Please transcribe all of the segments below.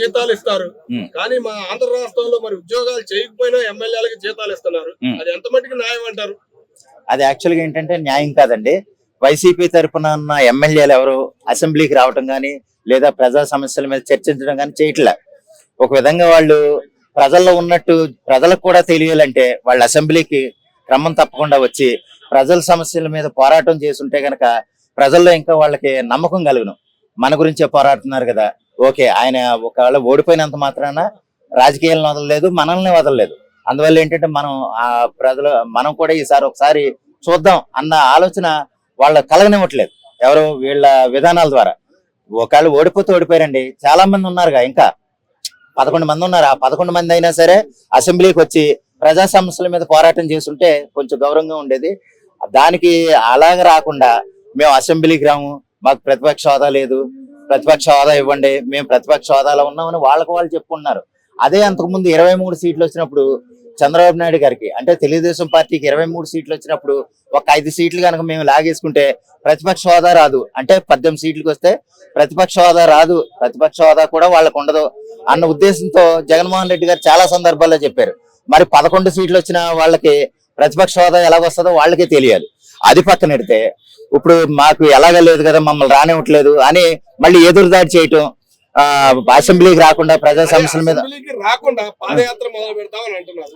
జీతాలు ఇస్తారు. కానీ మా ఆంధ్ర రాష్ట్రంలో మరి ఉద్యోగాలు చేయకపోయినా ఎమ్మెల్యేలకి జీతాలు ఇస్తున్నారు. అది ఎంత మటుకు న్యాయం అంటారు? అది యాక్చువల్గా ఏంటంటే న్యాయం కాదండి. వైసీపీ తరపున ఉన్న ఎమ్మెల్యేలు ఎవరు అసెంబ్లీకి రావటం కానీ లేదా ప్రజా సమస్యల మీద చర్చించడం కానీ చేయట్లే. ఒక విధంగా వాళ్ళు ప్రజల్లో ఉన్నట్టు ప్రజలకు కూడా తెలియాలంటే వాళ్ళు అసెంబ్లీకి క్రమం తప్పకుండా వచ్చి ప్రజల సమస్యల మీద పోరాటం చేస్తుంటే గనక ప్రజల్లో ఇంకా వాళ్ళకి నమ్మకం కలుగును. మన గురించే పోరాడుతున్నారు కదా. ఓకే ఆయన ఒకవేళ ఓడిపోయినంత మాత్రాన రాజకీయాలను వదలలేదు మనల్ని వదలలేదు. అందువల్ల ఏంటంటే మనం ఆ ప్రజలు మనం కూడా ఈసారి ఒకసారి చూద్దాం అన్న ఆలోచన వాళ్ళ కలగనివ్వట్లేదు. ఎవరు వీళ్ళ విధానాల ద్వారా. ఒకవేళ ఓడిపోతే ఓడిపోయారండి. చాలా మంది ఉన్నారుగా ఇంకా. పదకొండు మంది ఉన్నారు. ఆ పదకొండు మంది అయినా సరే అసెంబ్లీకి వచ్చి ప్రజా సమస్యల మీద పోరాటం చేస్తుంటే కొంచెం గౌరవంగా ఉండేది. దానికి అలాగ రాకుండా మేము అసెంబ్లీకి రాము. మాకు ప్రతిపక్ష హోదా లేదు. ప్రతిపక్ష హోదా ఇవ్వండి. మేము ప్రతిపక్ష హోదాలో ఉన్నామని వాళ్ళకు వాళ్ళు చెప్పుకుంటున్నారు. అదే అంతకుముందు ఇరవై మూడు సీట్లు వచ్చినప్పుడు చంద్రబాబు నాయుడు గారికి అంటే తెలుగుదేశం పార్టీకి ఇరవై మూడు సీట్లు వచ్చినప్పుడు ఒక ఐదు సీట్లు కనుక మేము లాగేసుకుంటే ప్రతిపక్ష హోదా రాదు. అంటే పద్దెనిమిది సీట్లకు వస్తే ప్రతిపక్ష హోదా రాదు. ప్రతిపక్ష హోదా కూడా వాళ్ళకు ఉండదు అన్న ఉద్దేశంతో జగన్మోహన్ రెడ్డి గారు చాలా సందర్భాల్లో చెప్పారు. మరి పదకొండు సీట్లు వచ్చిన వాళ్ళకి ప్రతిపక్ష హోదా ఎలా వస్తుందో వాళ్ళకే తెలియాలి. అది పక్కన పెడితే ఇప్పుడు మాకు ఎలాగ లేదు కదా మమ్మల్ని రానివ్వట్లేదు అని మళ్ళీ ఎదురుదాడి చేయటం అసెంబ్లీకి రాకుండా ప్రజా సమస్యల మీద రాకుండా పాదయాత్ర మొదలు పెడతామని అంటున్నారు.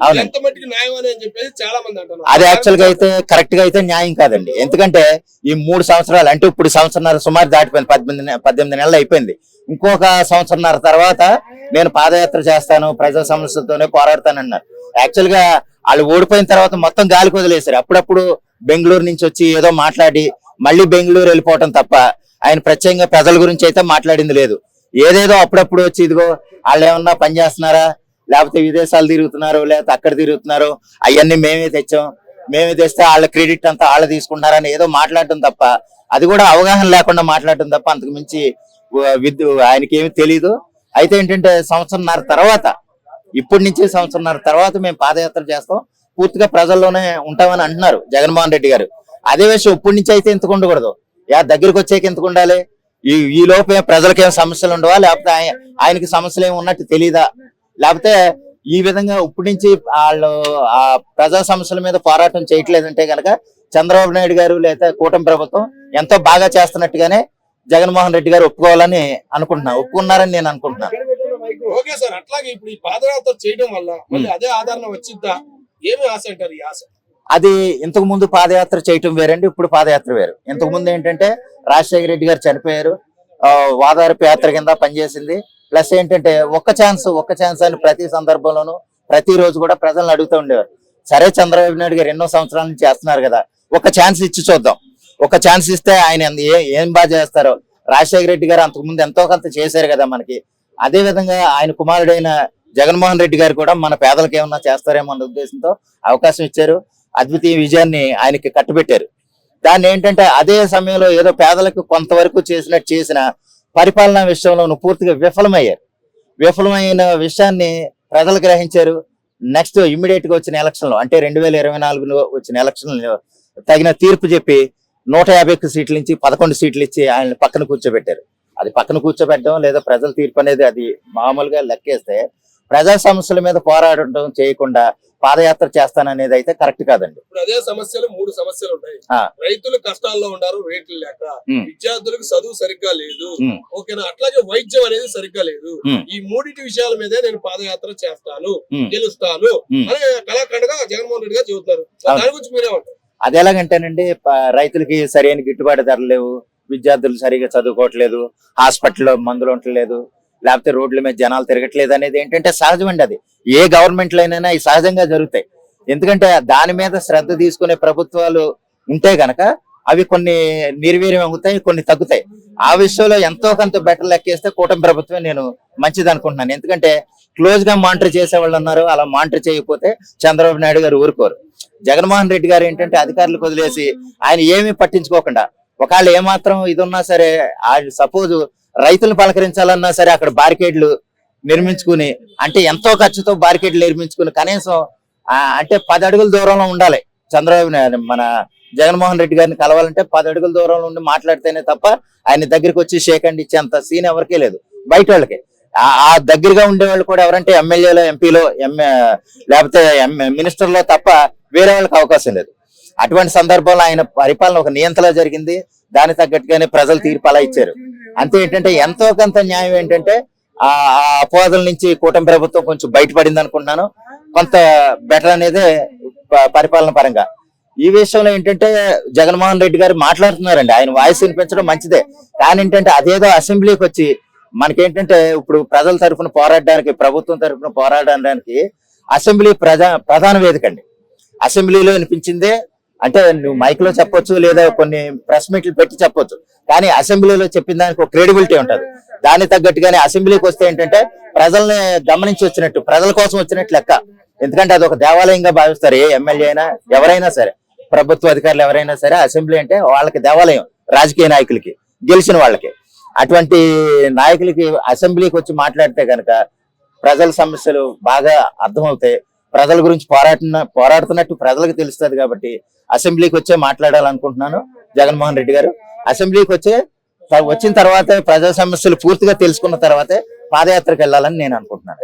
అది యాక్చువల్గా అయితే కరెక్ట్గా అయితే న్యాయం కాదండి. ఎందుకంటే ఈ మూడు సంవత్సరాలు అంటే ఇప్పుడు సంవత్సరాల సుమారు దాటిపోయింది పద్దెనిమిది పద్దెనిమిది నెలలు అయిపోయింది. ఇంకొక సంవత్సరంన్నర తర్వాత నేను పాదయాత్ర చేస్తాను ప్రజా సమస్యలతోనే పోరాడతానన్నారు. యాక్చువల్గా వాళ్ళు ఓడిపోయిన తర్వాత మొత్తం గాలికి వదిలేశారు. అప్పుడప్పుడు బెంగళూరు నుంచి వచ్చి ఏదో మాట్లాడి మళ్ళీ బెంగళూరు వెళ్ళిపోవటం తప్ప ఆయన ప్రత్యేకంగా ప్రజల గురించి అయితే మాట్లాడింది లేదు. ఏదేదో అప్పుడప్పుడు వచ్చి ఇదిగో వాళ్ళు ఏమన్నా పని చేస్తున్నారా? లేకపోతే విదేశాలు తిరుగుతున్నారు లేకపోతే అక్కడ తిరుగుతున్నారు అవన్నీ మేమే తెచ్చాం. మేమే తెస్తే వాళ్ళ క్రెడిట్ అంతా వాళ్ళు తీసుకుంటున్నారని ఏదో మాట్లాడటం తప్ప అది కూడా అవగాహన లేకుండా మాట్లాడటం తప్ప అంతకు మించి విద్యు ఆయనకి ఏమి తెలియదు అయితే ఏంటంటే సంవత్సరంన్నర తర్వాత ఇప్పటి నుంచి సంవత్సరంన్నర తర్వాత మేము పాదయాత్ర చేస్తాం. పూర్తిగా ప్రజల్లోనే ఉంటామని అంటున్నారు జగన్మోహన్ రెడ్డి గారు. అదే విషయం ఇప్పటి నుంచి అయితే ఎందుకు ఉండకూడదు? యా దగ్గరికి వచ్చాక ఎందుకు ఉండాలి? ఈ ఈ లోపే ప్రజలకి ఏం సమస్యలు ఉండవా? లేకపోతే ఆయ- ఆయనకి సమస్యలు ఏమి ఉన్నట్టు తెలీదా? లేకపోతే ఈ విధంగా ఇప్పటి నుంచి వాళ్ళు ఆ ప్రజా సమస్యల మీద పోరాటం చేయట్లేదంటే గనక చంద్రబాబు నాయుడు గారు లేదా కూటమి ప్రభుత్వం ఎంతో బాగా చేస్తున్నట్టుగానే జగన్మోహన్ రెడ్డి గారు ఒప్పుకోవాలని అనుకుంటున్నా. ఒప్పుకున్నారని నేను అనుకుంటున్నాను ఓకే సార్ అట్లాగే ఇప్పుడు ఈ పాదయాత్ర చేయడం వల్ల మళ్ళీ అదే ఆదరణ వచ్చిద్దా? ఏమి ఆశ అంటారు ఈ ఆశ? అది ఇంతకు ముందు పాదయాత్ర చేయటం వేరండి ఇప్పుడు పాదయాత్ర వేరు. ఇంతకు ముందు ఏంటంటే రాజశేఖర రెడ్డి గారు చనిపోయారు ఆ, వాదారపు యాత్ర కింద పనిచేసింది. ప్లస్ ఏంటంటే ఒక్క ఛాన్స్ ఒక్క ఛాన్స్ అని ప్రతి సందర్భంలోనూ ప్రతి రోజు కూడా ప్రజలను అడుగుతూ ఉండేవారు. సరే చంద్రబాబు నాయుడు గారు ఎన్నో సంవత్సరాల నుంచి చేస్తున్నారు కదా ఒక ఛాన్స్ ఇచ్చి చూద్దాం. ఒక ఛాన్స్ ఇస్తే ఆయన ఏం బాగా చేస్తారో. రాజశేఖర రెడ్డి గారు అంతకు ముందు ఎంతో కొంత చేశారు కదా మనకి. అదే విధంగా ఆయన కుమారుడైన జగన్మోహన్ రెడ్డి గారు కూడా మన పేదలకు ఏమన్నా చేస్తారేమో అన్న ఉద్దేశంతో అవకాశం ఇచ్చారు. అద్వితీయ విజయాన్ని ఆయనకి కట్టుబెట్టారు. దాన్ని ఏంటంటే అదే సమయంలో ఏదో పేదలకు కొంతవరకు చేసినట్టు చేసిన పరిపాలనా విషయంలో పూర్తిగా విఫలమయ్యారు. విఫలమైన విషయాన్ని ప్రజలు గ్రహించారు. నెక్స్ట్ ఇమ్మీడియట్గా వచ్చిన ఎలక్షన్లో అంటే రెండు వేల ఇరవై నాలుగులో వచ్చిన ఎలక్షన్లో తగిన తీర్పు చెప్పి నూట యాభై ఒక్క సీట్ల నుంచి పదకొండు సీట్లు ఇచ్చి ఆయన పక్కన కూర్చోబెట్టారు. అది పక్కన కూర్చోబెట్టడం లేదా ప్రజల తీర్పు అనేది అది మామూలుగా లెక్కేస్తే ప్రజా సమస్యల మీద పోరాడటం చేయకుండా పాదయాత్ర చేస్తాననేది అయితే కరెక్ట్ కాదండి ఇప్పుడు అదే సమస్యలు మూడు సమస్యలు ఉన్నాయి. రైతులు కష్టాల్లో ఉన్నారు రేట్లు లేక. విద్యార్థులకు చదువు సరిగ్గా లేదు. ఓకేనా అట్లాగే వైద్యం అనేది సరిగ్గా లేదు. ఈ మూడింటి విషయాల మీదే నేను పాదయాత్ర చేస్తాను. గెలుస్తాను. అని కళాఖండగా జగన్మోహన్ రెడ్డి గారు చెబుతున్నారు అవును. దాని గురించి మీరేమంటారు అది ఎలాగంటేనండి రైతులకి సరైన గిట్టుబాటు ధర లేవు విద్యార్థులు సరిగా చదువుకోవట్లేదు హాస్పిటల్లో మందులు ఉండట్లేదు లేకపోతే రోడ్ల మీద జనాలు తిరగట్లేదు అనేది ఏంటంటే సహజమండి అది. ఏ గవర్నమెంట్ అయినా ఈ సహజంగా జరుగుతాయి. ఎందుకంటే దాని మీద శ్రద్ధ తీసుకునే ప్రభుత్వాలు ఉంటే గనక అవి కొన్ని నిర్వీర్యం అవుతాయి కొన్ని తగ్గుతాయి. ఆ విషయంలో ఎంతో కొంత బెటర్ లెక్కేస్తే కూటమి ప్రభుత్వం నేను మంచిది అనుకుంటున్నాను. ఎందుకంటే క్లోజ్గా మానిటర్ చేసే వాళ్ళు ఉన్నారు అలా మానిటర్ చేయకపోతే చంద్రబాబు నాయుడు గారు ఊరుకోరు. జగన్మోహన్ రెడ్డి గారు ఏంటంటే అధికారులకు వదిలేసి ఆయన ఏమీ పట్టించుకోకుండా ఒకవేళ ఏమాత్రం ఇది ఉన్నా సరే సపోజ్ రైతులను పలకరించాలన్నా సరే అక్కడ బారికేడ్లు నిర్మించుకుని అంటే ఎంతో ఖర్చుతో బారికేడ్లు నిర్మించుకుని కనీసం ఆ, అంటే పది అడుగుల దూరంలో ఉండాలి. చంద్రబాబు నాయుడు మన జగన్మోహన్ రెడ్డి గారిని కలవాలంటే పది అడుగుల దూరంలో ఉండి మాట్లాడితేనే తప్ప ఆయన దగ్గరికి వచ్చి షేక్ అండ్ ఇచ్చేంత సీన్ ఎవరికీ లేదు. బయట వాళ్ళకి. ఆ- ఆ దగ్గరగా ఉండే వాళ్ళు కూడా ఎవరంటే ఎమ్మెల్యేలో ఎంపీలో ఎంఏ లేకపోతే మినిస్టర్లో తప్ప వేరే వాళ్ళకి అవకాశం లేదు. అటువంటి సందర్భంలో ఆయన పరిపాలన ఒక నియంత్రణ జరిగింది. దాని తగ్గట్టుగానే ప్రజలు తీర్పు అలా ఇచ్చారు. అంతే ఏంటంటే ఎంతో కొంత న్యాయం ఏంటంటే ఆ అపవాదుల నుంచి కూటమి ప్రభుత్వం కొంచెం బయటపడింది అనుకుంటున్నాను. కొంత బెటర్ అనేది ప- పరిపాలన పరంగా. ఈ విషయంలో ఏంటంటే జగన్మోహన్ రెడ్డి గారు మాట్లాడుతున్నారండి. ఆయన వాయిస్ వినిపించడం మంచిదే. కానీ ఏంటంటే అదేదో అసెంబ్లీకి వచ్చి మనకేంటంటే ఇప్పుడు ప్రజల తరఫున పోరాడడానికి ప్రభుత్వం తరఫున పోరాడడానికి అసెంబ్లీ ప్రజా ప్రధాన వేదిక అండి. అసెంబ్లీలో వినిపించిందే అంటే నువ్వు మైక్లో చెప్పొచ్చు లేదా కొన్ని ప్రెస్ మీట్లు పెట్టి చెప్పొచ్చు. కానీ అసెంబ్లీలో చెప్పిన దానికి ఒక క్రెడిబిలిటీ ఉంటది. దానికి తగ్గట్టుగానే అసెంబ్లీకి వస్తే ఏంటంటే ప్రజల్ని గమనించి వచ్చినట్టు ప్రజల కోసం వచ్చినట్టు లెక్క. ఎందుకంటే అది ఒక దేవాలయంగా భావిస్తారు. ఏ ఎమ్మెల్యే అయినా ఎవరైనా సరే ప్రభుత్వ అధికారులు ఎవరైనా సరే అసెంబ్లీ అంటే వాళ్ళకి దేవాలయం రాజకీయ నాయకులకి గెలిచిన వాళ్ళకి. అటువంటి నాయకులకి అసెంబ్లీకి వచ్చి మాట్లాడితే కనుక ప్రజల సమస్యలు బాగా అర్థమవుతాయి. ప్రజల గురించి పోరాడుతున్న పోరాడుతున్నట్టు ప్రజలకు తెలుస్తుంది కాబట్టి అసెంబ్లీకి వచ్చే మాట్లాడాలనుకుంటున్నాను జగన్మోహన్ రెడ్డి గారు. అసెంబ్లీకి వచ్చే వచ్చిన తర్వాత ప్రజా సమస్యలు పూర్తిగా తెలుసుకున్న తర్వాతే పాదయాత్రకు వెళ్ళాలని నేను అనుకుంటున్నాను.